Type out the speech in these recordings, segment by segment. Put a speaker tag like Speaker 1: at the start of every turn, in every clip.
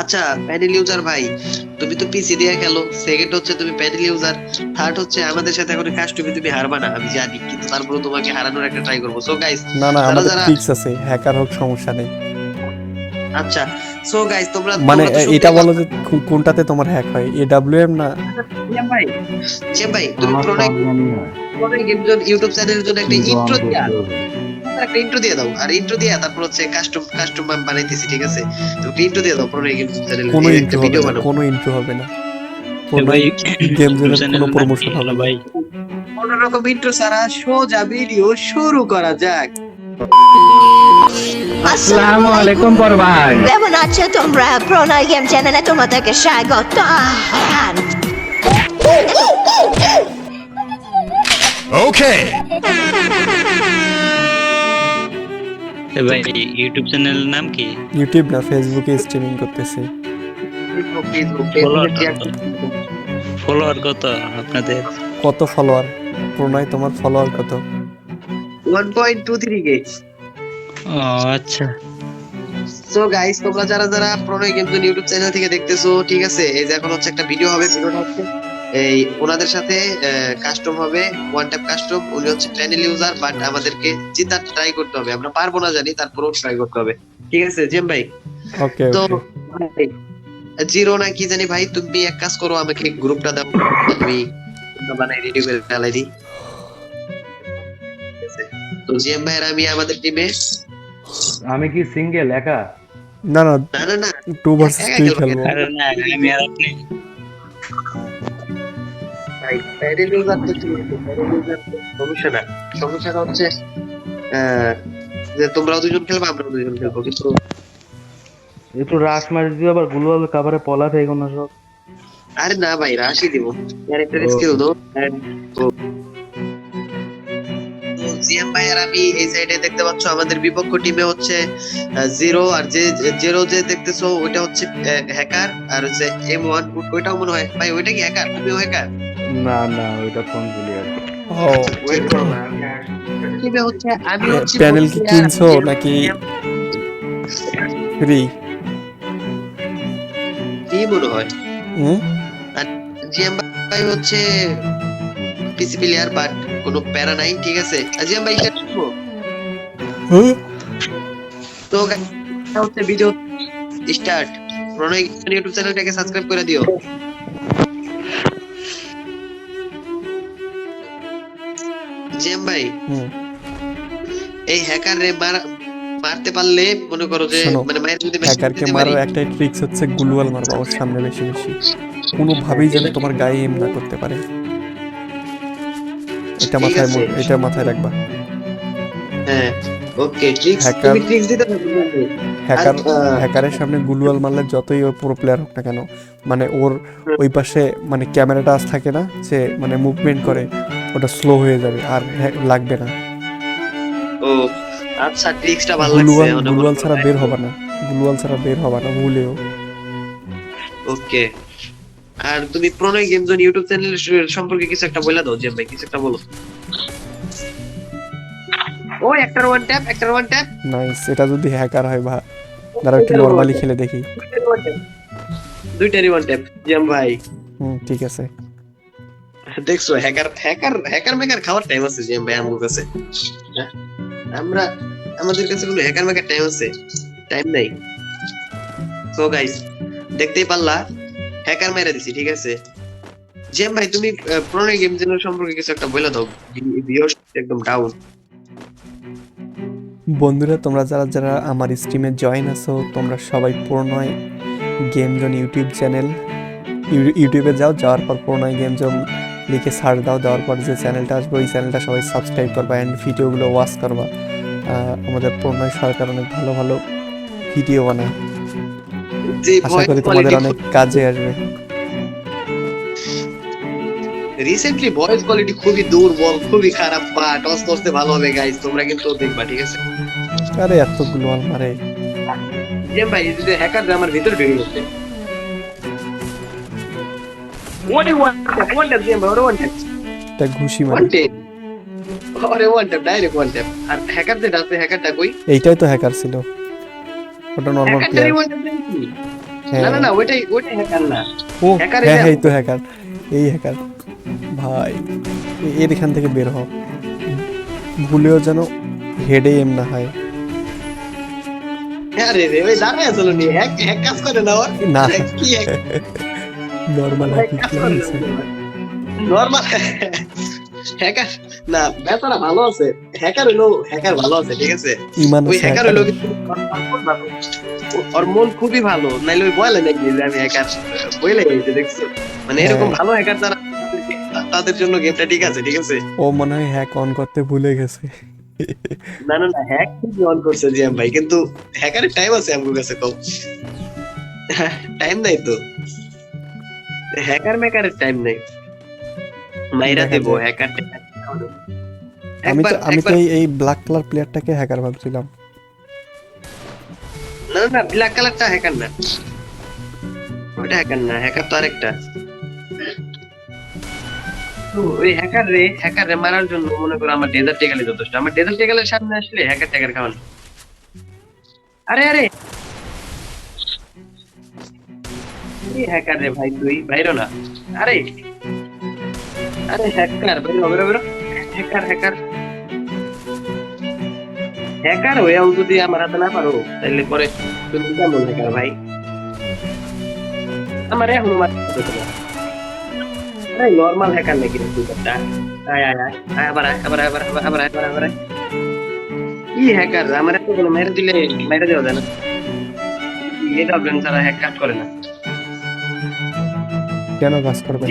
Speaker 1: আচ্ছা pedal user ভাই তুমি তো পিসি দিয়ে খেলো সেকেন্ড হচ্ছে তুমি প্যাডেল ইউজার থার্ড হচ্ছে আমাদের সাথে এখন কাস্টমি তুমি তুমি হারবা না আমি জানি কিন্তু তারপরে তোমাকে হারানোর একটা ট্রাই করব। সো গাইস
Speaker 2: না না আমাদের ফিক্স আছে হ্যাকার হোক সমস্যা নেই।
Speaker 1: আচ্ছা সো গাইস তোমরা
Speaker 2: মানে এটা বলো যে কোনটাতে তোমার হ্যাক হয় এডব্লিউএম না?
Speaker 1: ভাই ভাই তুমি
Speaker 3: জোন
Speaker 1: ইউটিউব চ্যানেলের জন্য একটা ইন্ট্রো দিয়া। একটা ইন্ট্রো দিয়ে দাও। আর ইন্ট্রো দিয়ে তারপর হচ্ছে কাস্টম কাস্টম বানাইতেছি ঠিক আছে? তুমি ইন্ট্রো দিয়ে দাও প্রণয় গেম চ্যানেল
Speaker 2: কোনো ইন্ট্রো হবে
Speaker 1: ভিডিও
Speaker 2: না
Speaker 1: বানাও
Speaker 2: কোনো ইন্ট্রো হবে না।
Speaker 4: ভাই
Speaker 2: গেম
Speaker 4: চ্যানেল
Speaker 2: কোনো প্রমোশন হবে
Speaker 4: ভাই।
Speaker 1: কোনো রকম ইন্ট্রো ছাড়া সোজা ভিডিও শুরু করা যাক।
Speaker 3: আসসালামু আলাইকুম পর ভাই
Speaker 5: কেমন আছো তোমরা? প্রণয় গেম চ্যানেলে তোমাদেরকে স্বাগত।
Speaker 4: এ ভাই ইউটিউব চ্যানেলের নাম কি?
Speaker 2: ইউটিউব না ফেসবুকে স্ট্রিমিং করতেছি।
Speaker 4: ফলোয়ার কত? আপনাদের?
Speaker 2: কত ফলোয়ার প্রণয় তোমার ফলোয়ার কত?
Speaker 1: One point two three K
Speaker 4: ও আচ্ছা।
Speaker 1: সো গাইস তোমরা যারা যারা প্রণয় গেম ইউটিউব চ্যানেল থেকে দেখতেছো ঠিক আছে? এই যে এখন হচ্ছে একটা ভিডিও হবে ভিডিওটা হচ্ছে এই ওনাদের সাথে কাস্টম হবে ওয়ান ট্যাপ কাস্টম উনি হচ্ছে চ্যানেল ইউজার বাট আমাদেরকে জিতার ট্রাই করতে হবে। আমরা পারব না জানি তারপরেও ট্রাই করতে হবে। ঠিক আছে জেম ভাই?
Speaker 2: ওকে
Speaker 1: তো জিরো না কি জানি ভাই তুমি এক কাজ করো আমাকে গ্রুপটা দাও। আমি বানাই রেডি করে ফেলাই দিই। তো জিএম ভাই আমি আমাদের টিমে
Speaker 3: আমি কি সিঙ্গেল একা?
Speaker 2: না না
Speaker 1: না না না।
Speaker 2: টু ভার্সেস থ্রি
Speaker 1: খেলব।
Speaker 4: আরে না আমি আর আপনি
Speaker 1: ভাই প্যারেল ইউজার তো ঠিক আছে প্যারেল ইউজার সমস্যা না। সমস্যাটা হচ্ছে যে তোমরাও দুজন খেলবে আমরাও দুজন খেলব কিন্তু
Speaker 3: একটু রাশ মারি দিও আবার গুলোয়াল কাভারে পলা থেকে কোনো সব।
Speaker 1: আরে না ভাই রাশি দিব। ক্যারেক্টার স্কিল দো জিএম ভাই আর আমি এই সাইডে দেখতে পাচ্ছ আমাদের বিপক্ষ টিমে হচ্ছে জিরো আর যে জিরো যে দেখতেছো ওইটা হচ্ছে হ্যাকার আর হচ্ছে এম ওয়ান ওইটাও মনে হয় ভাই ওইটা কি হ্যাকার তুমিও হ্যাকার
Speaker 3: না না ওইটা ফোন দিলি আর
Speaker 2: ও।
Speaker 1: ওয়েট করো না হচ্ছে? আমি হচ্ছে
Speaker 2: প্যানেল কি কিনছো নাকি ফ্রি
Speaker 1: কি মনে হয়
Speaker 2: হুম?
Speaker 1: জিএম ভাই হচ্ছে পিসি প্লেয়ার বাট কোনো প্যারা নাই ঠিক আছে? জিএম ভাই এটা শুনব
Speaker 2: হুম?
Speaker 1: তো হচ্ছে ভিডিও স্টার্ট প্রণয় ইউটিউব চ্যানেলটাকে সাবস্ক্রাইব করে দিও। ভাই। এই হ্যাকার রে মারতে পারলে মনে করো যে মানে মায়ের যদি
Speaker 2: হ্যাকারকে মারার
Speaker 1: পারি,
Speaker 2: একটাই ট্রিক্স হচ্ছে গুলওয়াল মারবা ওর সামনে বেশি বেশি। কোনোভাবেই যেন তোমার গায়ে এম না করতে পারে। এটা মাথায়। এটা মাথায় রাখবা।
Speaker 1: হ্যাঁ ওকে ট্রিক্স তুমি ট্রিক্স দিতে পারবে
Speaker 2: হ্যাকার। হ্যাকারের সামনে গুলওয়াল মারলে যতই ওর প্রো প্লেয়ার হোক না কেন মানে ওর ওই পাশে মানে ক্যামেরাটা আজ থাকে না যে মানে মুভমেন্ট করে ওটা স্লো হয়ে যাবে আর হ্যাঁ- লাগবে না।
Speaker 1: ও আচ্ছা ট্রিক্সটা ভালো লাগছে
Speaker 2: গুলওয়াল ছাড়া বের হবে না। গুলওয়াল ছাড়া বের হবে না ভুলেও।
Speaker 1: ওকে। আর তুমি Pranay game zone YouTube channel সম্পর্কে কিছু একটা বলে দাও জেম ভাই কিছু একটা বলো। ও একটার ওয়ান ট্যাপ একটার ওয়ান ট্যাপ
Speaker 2: নাইস এটা যদি হ্যাকার হয় বা দাঁড়া একটু নর্মালি খেলে দেখি।
Speaker 1: দুইটারই ওয়ান ট্যাপ জেম ভাই।
Speaker 2: হুম ঠিক আছে।
Speaker 1: দেখছ হ্যাকার হ্যাকার হ্যাকার মেকার খাওয়ার টাইম আছে জেম ভাই আমার কাছে। আমাদের কাছে কোনো হ্যাকার মেকার টাইম আছে। টাইম নাই। গাইস দেখতেই পারলা হ্যাকার মেরে দিছি, ঠিক আছে? ভাই, তুমি গেম চ্যানেল সম্পর্কে কিছু একটা বলে দাও। ভিউয়ার্স একদম ডাউন
Speaker 2: বন্ধুরা, তোমরা যারা যারা আমার স্ট্রিমে জয়েন আছো, তোমরা সবাই Pranay game zone YouTube channel ইউটিউবে যাও, যাওয়ার পর প্রণয় গেম জোন লিখে সার্চ দাও দেওয়ার পর যে চ্যানেলটা আসবে ওই চ্যানেলটা সবাই সাবস্ক্রাইব করবা অ্যান্ড ভিডিওগুলো ওয়াচ করবা। আমাদের প্রণয় সরকার অনেক ভালো ভালো ভিডিও বানায়। আশা করি তোমাদের অনেক কাজে আসবে।
Speaker 1: রিসেন্টলি ভয়েস কোয়ালিটি খুবই দুর্বল খুবই খারাপ বাট আস্তে আস্তে ভালো হবে গাইস তোমরা কিন্তু দেখবা ঠিক আছে?
Speaker 2: আরে এতগুলো আল মারে
Speaker 1: জেম ভাই এই যে হ্যাকার আমার ভিতরে ঢুকে গেছে। ওরে one tap one tap gem ভাই ওরে ওয়ান ট্যাপ
Speaker 2: ঘুষি মারে
Speaker 1: ওয়ান ডাইরেক্ট ওয়ান ট্যাপ আর হ্যাকার যে ডাকছে হ্যাকারটা কই
Speaker 2: এইটাই তো হ্যাকার ছিল। ওটা নর্মাল
Speaker 1: হ্যাকারটারই
Speaker 2: প্লেয়ার
Speaker 1: ওয়ান ট্যাপ
Speaker 2: হ্যাঁ।
Speaker 1: না না না ওইটাই ওইটাই হ্যাকার না।
Speaker 2: ও
Speaker 1: hacker
Speaker 2: হ্যাঁ
Speaker 1: এটা-
Speaker 2: হ্যাঁ এই তো হ্যাকার এই হ্যাকার ভাই এ- এর এখান থেকে বের হও ভুলেও যেন হেডে এম না হয়।
Speaker 1: হ্যাঁ রে রে ওই দাঁড়ায় আসলো নি। হ্যাক হ্যাক কাজ করে না ওর
Speaker 2: না।
Speaker 1: কি হ্যাক
Speaker 2: নর্মাল
Speaker 1: নরমাল হ্যাকার না বেচারা ভালো আছে। হ্যাকার হলো হ্যাকার ভালো আছে ঠিক আছে? ওই হ্যাকার হলো ওর মন খুবই ভালো। নাইলে ওই বলে নাকি যে আমি হ্যাকার বলে গেছে দেখছ? মানে এরকম
Speaker 2: হ্যাঁ।
Speaker 1: ভালো হ্যাকার যারা তাদের জন্য গেমটা ঠিক আছে ঠিক আছে?
Speaker 2: ও মনে হয় হ্যাক অন করতে ভুলে গেছে।
Speaker 1: না না না হ্যাক ঠিকই অন করছে জিএম ভাই কিন্তু হ্যাকারের টাইম আছে আমার কাছে কম। টাইম নাই তো। হ্যাকার মেকারের টাইম নাই। মাইরা দেবো
Speaker 2: যাক।
Speaker 1: হ্যাকার
Speaker 2: আমি তো আমি তো এই ব্ল্যাক কালার প্লেয়ারটাকে হ্যাকার ভাবছিলাম।
Speaker 1: না না, না ব্ল্যাক কালারটা হ্যাকার না। ওটা হ্যাকার না হ্যাকার তো আরেকটা। ওই হ্যাকার রে হ্যাকার রে মারার জন্য মনে করো আমার ডেজার্ট টেকালে যথেষ্ট। আমার ডেজার্ট টেকালের সামনে আসলে হ্যাকার ট্যাকার খাওয়ানো। আরে আরে! হ্যাকার রে ভাই যদি আমার হাতে না পারো তাহলে পরে তুমি কেমন হ্যাকার ভাই? আমার এখন নর্মাল হ্যাকার নাকি তুই আয় আয় আয়। আবার আয়, আবার আমার এত কোনো মেরে দিলে, মেরে দেওয়া যায় না। এটা ছাড়া হ্যাক কাজ করে না।
Speaker 2: কেন কাজ করবে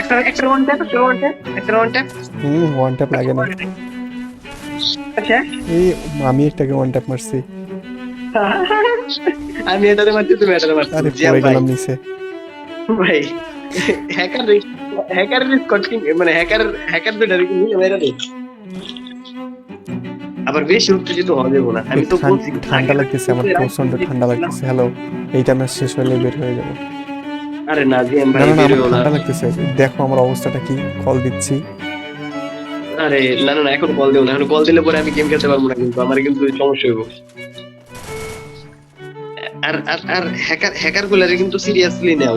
Speaker 1: একটা একটা ওয়ান ট্যাপ ওয়ান ট্যাপ একটা ওয়ান ট্যাপ
Speaker 2: হুম ওয়ান ট্যাপ লাগে না।
Speaker 1: আচ্ছা।
Speaker 2: এই আমি একটাকে ওয়ান ট্যাপ মারছি।
Speaker 1: আমি এটাতে মারছি তুমি এটাতে মারছো।
Speaker 2: আরে পড়ে
Speaker 1: ভাই
Speaker 2: গেলাম নিচে।
Speaker 1: ভাই হ্যাকার হ্যাকার স্কটিং মানে হ্যাকার হ্যাকার দুটা নিয়ে মেরে আবার বেশি উত্তেজিত যাব না। আমি তো বলছি
Speaker 2: ঠান্ডা লাগতেছে আমার প্রচণ্ড ঠান্ডা লাগতেছে। হ্যালো এইটা ম্যাচ শেষ হলে বের হয়ে যাব।
Speaker 1: আরে না
Speaker 2: না
Speaker 1: ভাই
Speaker 2: ঠান্ডা লাগতেছে। দেখো আমার অবস্থাটা কি কল দিচ্ছি।
Speaker 1: আরে না না এখন কল দেবো না। এখন কল দিলে পরে আমি গেম খেলতে পারব না কিন্তু আমার কিন্তু সমস্যা হইব। আর আর আর হ্যাকার হ্যাকার গুলারে কিন্তু সিরিয়াসলি নাও।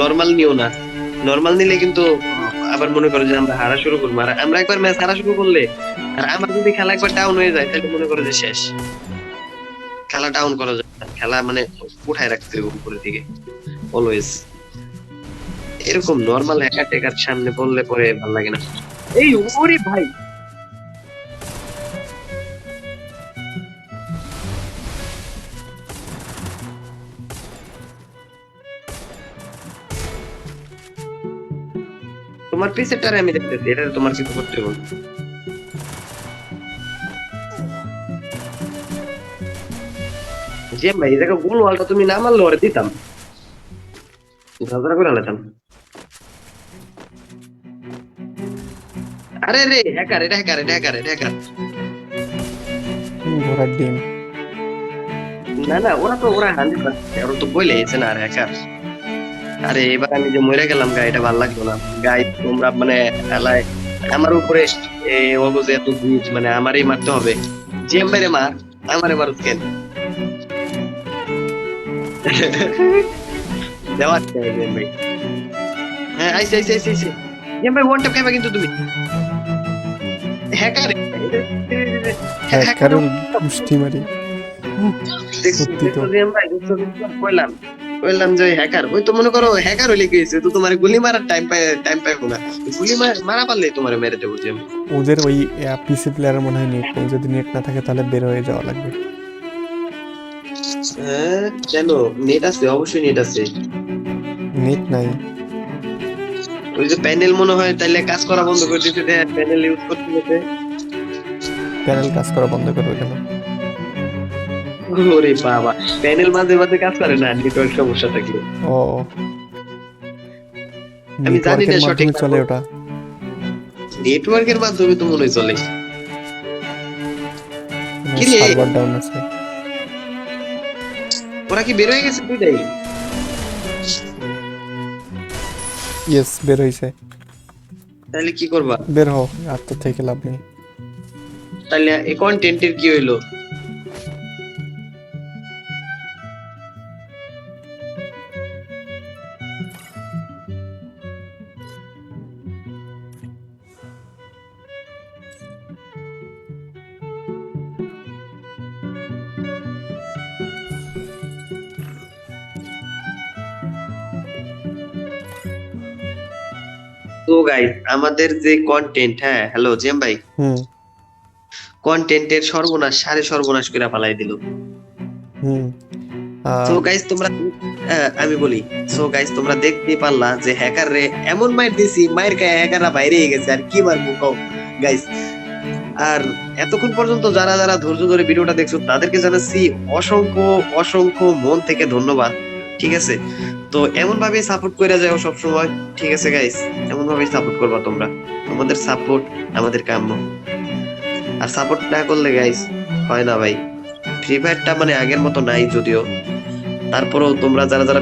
Speaker 1: নরমাল নিও না। নরমাল নিলে কিন্তু আবার মনে করো যে আমরা হারা শুরু করব। আর আমরা একবার ম্যাচ হারা শুরু করলে আর আমার যদি খেলা একবার ডাউন হয়ে যায়, তাহলে মনে করো যে শেষ। খেলা ডাউন করা যায় খেলা মানে উঠায় রাখতে হবে উপরের দিকে অলওয়েজ এরকম নরমাল ট্যাকার সামনে বললে পরে ভালো লাগে না। এই ওরে ভাই! তোমার পিসেরটারে আমি দেখতেছি এটা তোমার কিছু করতে হবে ভাই এই জায়গা গোল ওয়ালটা তুমি না মারলে ওরে দিতাম। ঝগড়া করে আরে রে হ্যাকার এটা হ্যাকার এটা হ্যাকার এটা হ্যাকার
Speaker 2: ঘোড়ার ডিম।
Speaker 1: না না ওরা তো ওরা হান্ড্রেড পার্সেন্ট ওরা তো বলে এসে না আর হ্যাকার আরে এবার আমি যে মরে গেলাম গাই এটা ভালো লাগল না। গাই তোমরা মানে এলায় আমার উপরে এত মানে আমারই মারতে হবে। জিএম মেরে মার আমারে মারুত কেন? দেওয়া চাই ভাই। হ্যাঁ আইসে আইসে আইসে আইসে। জিএম ভাই ওয়ান ট্যাপ খাইবা কিন্তু তুমি। হ্যাকার।
Speaker 2: মারি। সত্যি তো।
Speaker 1: ভাই কইলাম। যে ওই তো মনে করো হ্যাকার হইলে কি হয়েছে? তো তোমার গুলি মারার টাইম পাই টাইম পাইবো না। গুলি মারা পারলে তোমার মেরে দেবো জিএম
Speaker 2: ওদের ওই পিসি প্লেয়ারের মনে হয় নেট যদি নেট না থাকে তাহলে বের হয়ে যাওয়া লাগবে।
Speaker 1: হ্যাঁ কেন? নেট আছে অবশ্যই নেট আছে।
Speaker 2: নেট নাই।
Speaker 1: ওই যে প্যানেল মনে হয় তাইলে কাজ করা বন্ধ করে দিতে দেয় প্যানেল ইউজ করতে দিতে
Speaker 2: প্যানেল কাজ করা বন্ধ করবে কেন?
Speaker 1: ওরে বাবা প্যানেল মাঝে মাঝে কাজ করে না নেটওয়ার্ক সমস্যা থাকলে।
Speaker 2: ও
Speaker 1: আমি জানি না সঠিক
Speaker 2: চলে ওটা।
Speaker 1: নেটওয়ার্কের মাধ্যমে তো মনে চলে। কি রে?
Speaker 2: সার্ভার ডাউন আছে।
Speaker 1: ওরা কি বের হয়ে গেছে দুইটাই
Speaker 2: ইয়েস বের হইছে
Speaker 1: তাহলে কি করবা
Speaker 2: বের হও আর তো থেকে লাভ নেই
Speaker 1: তাহলে এই কন্টেন্টের কি হইলো তো গাইস আমাদের যে কন্টেন্ট হ্যাঁ হ্যালো জেম ভাই।
Speaker 2: হুম।
Speaker 1: কন্টেন্টের সর্বনাশ সারে সর্বনাশ করে ফালাই দিল।
Speaker 2: হুম।
Speaker 1: সো গাইস তোমরা আমি বলি। সো গাইস তোমরা দেখতে পারলা যে হ্যাকার রে এমন মাইর দিছি মায়ের গায়ে হ্যাকাররা বাইরে গেছে আর কি মারবো কও গাইস আর এতক্ষণ পর্যন্ত যারা যারা ধৈর্য ধরে ভিডিওটা দেখছ তাদেরকে জানাচ্ছি অসংখ্য অসংখ্য মন থেকে ধন্যবাদ। ঠিক আছে? তো এমন ভাবে সাপোর্ট করে যাও সব সময় ঠিক আছে গাইস এমন ভাবে সাপোর্ট করবা তোমরা। তোমাদের সাপোর্ট আমাদের কাম্য। আর সাপোর্ট না করলে গাইস হয় না ভাই। ফ্রি ফায়ারটা মানে আগের মতো নাই যদিও। তারপরেও তোমরা যারা যারা